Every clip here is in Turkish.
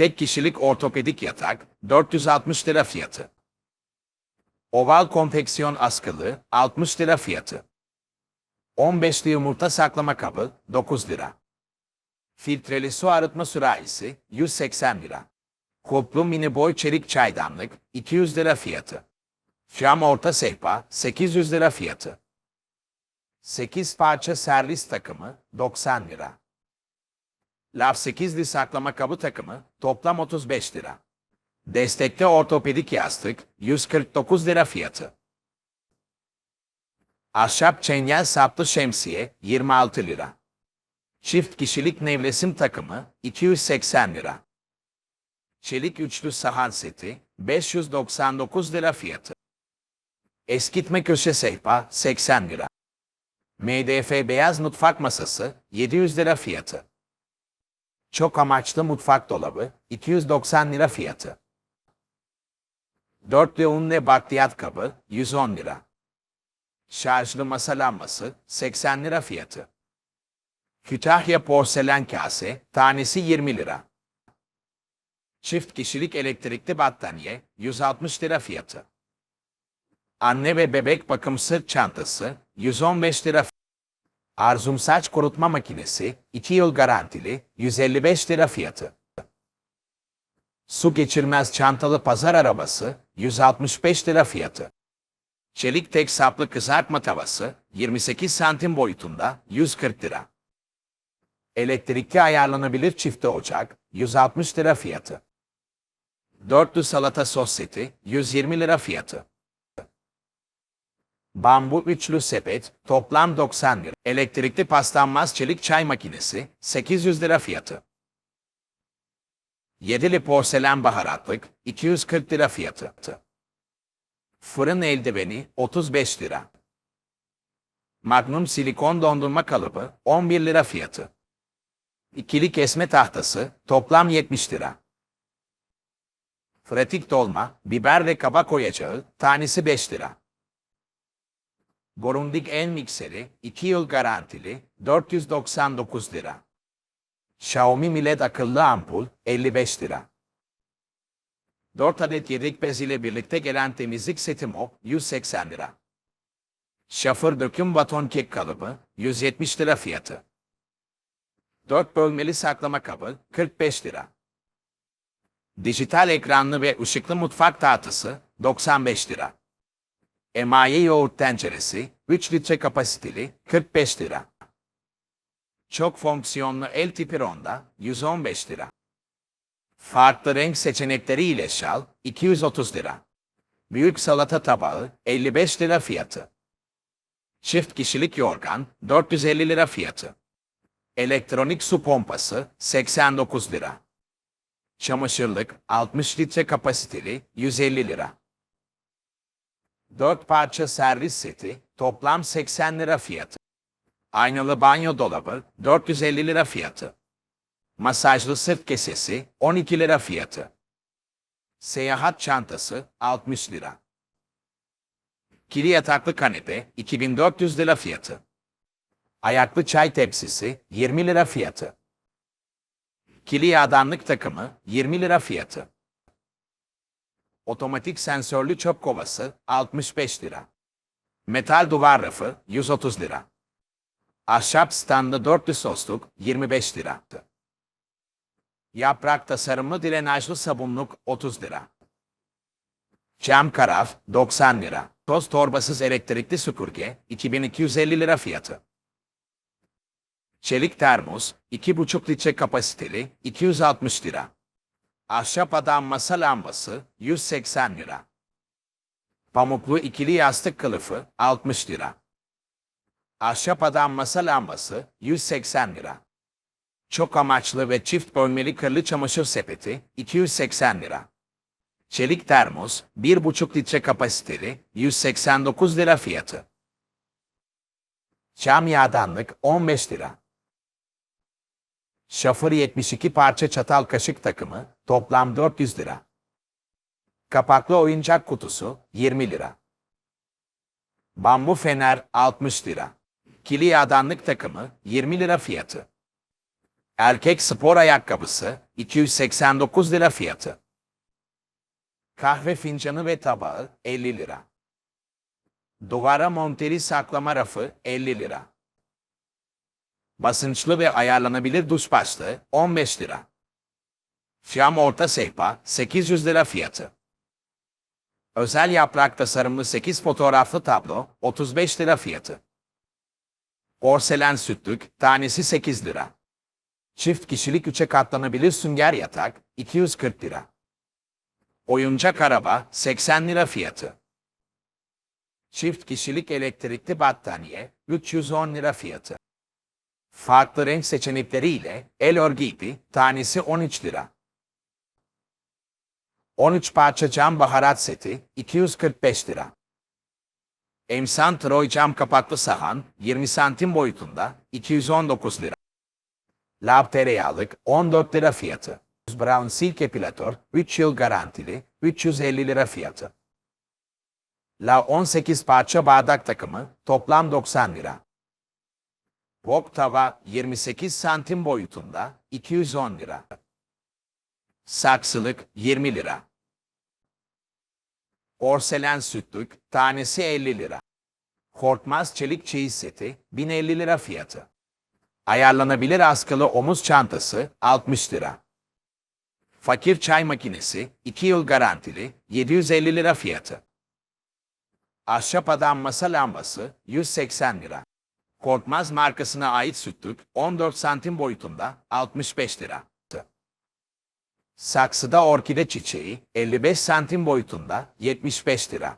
Tek kişilik ortopedik yatak 460 lira fiyatı. Oval konfeksiyon askılı 60 lira fiyatı. 15'li yumurta saklama kabı 9 lira. Filtreli su arıtma sürahisi 180 lira. Kulplu mini boy çelik çaydanlık 200 lira fiyatı. Cam orta sehpa 800 lira fiyatı. 8 parça servis takımı 90 lira. Laf 8'li saklama kabı takımı toplam 35 lira. Destekte ortopedik yastık 149 lira fiyatı. Ahşap çengel saplı şemsiye 26 lira. Çift kişilik nevresim takımı 280 lira. Çelik üçlü sahan seti 599 lira fiyatı. Eskitme köşe sehpa 80 lira. MDF beyaz mutfak masası 700 lira fiyatı. Çok amaçlı mutfak dolabı 290 lira fiyatı. Dörtlü unle bakliyat kabı 110 lira. Şarjlı masa lambası 80 lira fiyatı. Kütahya porselen kase tanesi 20 lira. Çift kişilik elektrikli battaniye 160 lira fiyatı. Anne ve bebek bakım sırt çantası 115 lira. Arzum saç kurutma makinesi 2 yıl garantili 155 lira fiyatı. Su geçirmez çantalı pazar arabası 165 lira fiyatı. Çelik tek saplı kızartma tavası 28 santim boyutunda 140 lira. Elektrikli ayarlanabilir çifte ocak 160 lira fiyatı. Dörtlü salata sos seti 120 lira fiyatı. Bambu üçlü sepet toplam 90 lira. Elektrikli paslanmaz çelik çay makinesi 800 lira fiyatı. Yedili porselen baharatlık 240 lira fiyatı. Fırın eldiveni 35 lira. Magnum silikon dondurma kalıbı 11 lira fiyatı. İkili kesme tahtası toplam 70 lira. Pratik dolma, biber ve kabak koyacağı tanesi 5 lira. Gorundik el mikseri 2 yıl garantili 499 lira. Xiaomi Millet akıllı ampul 55 lira. 4 adet yedek bez ile birlikte gelen temizlik seti mop 180 lira. Şafır döküm baton kek kalıbı 170 lira fiyatı. 4 bölmeli saklama kabı 45 lira. Dijital ekranlı ve ışıklı mutfak tahtası 95 lira. Emaye yoğurt tenceresi 3 litre kapasiteli 45 lira. Çok fonksiyonlu el tipi ronda 115 lira. Farklı renk seçenekleri ile şal 230 lira. Büyük salata tabağı 55 lira fiyatı. Çift kişilik yorgan 450 lira fiyatı. Elektronik su pompası 89 lira. Çamaşırlık 60 litre kapasiteli 150 lira. 4 parça servis seti toplam 80 lira fiyatı. Aynalı banyo dolabı 450 lira fiyatı. Masajlı sırt kesesi 12 lira fiyatı. Seyahat çantası 60 lira. Kili yataklı kanepe 2400 lira fiyatı. Ayaklı çay tepsisi 20 lira fiyatı. Kili yağdanlık takımı 20 lira fiyatı. Otomatik sensörlü çöp kovası 65 lira. Metal duvar rafı 130 lira. Ahşap standı dörtlü sosluk 25 lira. Yaprak tasarımlı drenajlı sabunluk 30 lira. Cam karaf 90 lira. Toz torbasız elektrikli süpürge 2250 lira fiyatı. Çelik termos 2,5 litre kapasiteli 260 lira. Ahşap adam masa lambası 180 lira. Pamuklu ikili yastık kılıfı 60 lira. Ahşap adam masa lambası 180 lira. Çok amaçlı ve çift bölmeli kırlı çamaşır sepeti 280 lira. Çelik termos 1,5 litre kapasiteli 189 lira fiyatı. Çam yağdanlık 15 lira. Şafır 72 parça çatal kaşık takımı toplam 400 lira. Kapaklı oyuncak kutusu 20 lira. Bambu fener 60 lira. Kili yağdanlık takımı 20 lira fiyatı. Erkek spor ayakkabısı 289 lira fiyatı. Kahve fincanı ve tabağı 50 lira. Duvara monteri saklama rafı 50 lira. Basınçlı ve ayarlanabilir duş başlığı 15 lira. Cam orta sehpa 800 lira fiyatı. Özel yaprak tasarımlı 8 fotoğraflı tablo 35 lira fiyatı. Porselen sütlük tanesi 8 lira. Çift kişilik üçe katlanabilir sünger yatak 240 lira. Oyuncak araba 80 lira fiyatı. Çift kişilik elektrikli battaniye 310 lira fiyatı. Farklı renk seçenekleriyle el örgüydü tanesi 13 lira. 13 parça cam baharat seti 245 lira. Emsan Troy cam kapaklı sahan 20 santim boyutunda 219 lira. Lab tereyağlık 14 lira fiyatı. Brown Silk Epilator 3 yıl garantili 350 lira fiyatı. La 18 parça bardak takımı toplam 90 lira. Wok tava 28 santim boyutunda 210 lira. Saksılık 20 lira. Porselen sütlük tanesi 50 lira. Korkmaz çelik çeyiz seti 1050 lira fiyatı. Ayarlanabilir askılı omuz çantası 60 lira. Fakir çay makinesi 2 yıl garantili 750 lira fiyatı. Ahşap adam masa lambası 180 lira. Korkmaz markasına ait sütlük 14 santim boyutunda 65 lira. Saksıda orkide çiçeği 55 santim boyutunda 75 lira.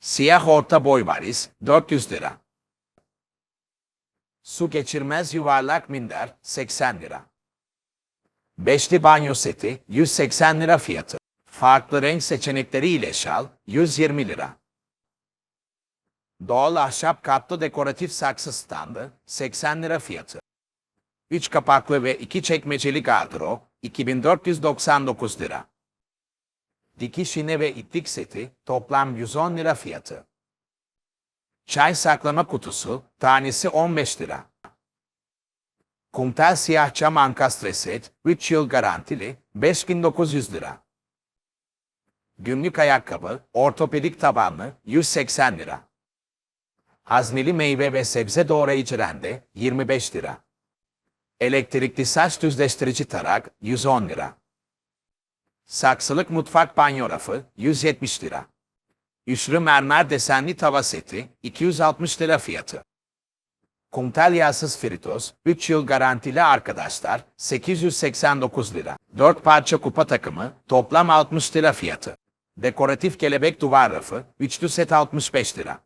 Siyah orta boy varis 400 lira. Su geçirmez yuvarlak minder 80 lira. Beşli banyo seti 180 lira fiyatı. Farklı renk seçenekleriyle şal 120 lira. Doğal ahşap katlı dekoratif saksı standı 80 lira fiyatı. 3 kapaklı ve 2 çekmeceli gardırop 2499 lira. Dikiş iğne ve iplik seti toplam 110 lira fiyatı. Çay saklama kutusu tanesi 15 lira. Kumtel siyah cam ankastre set 3 yıl garantili 5900 lira. Günlük ayakkabı ortopedik tabanlı 180 lira. Hazneli meyve ve sebze doğrayıcı rende 25 lira. Elektrikli saç düzleştirici tarak 110 lira. Saksılık mutfak banyo rafı 170 lira. Üçlü mermer desenli tava seti 260 lira fiyatı. Kumtel yağsız fritos 3 yıl garantili arkadaşlar 889 lira. 4 parça kupa takımı toplam 60 lira fiyatı. Dekoratif kelebek duvar rafı üçlü set 65 lira.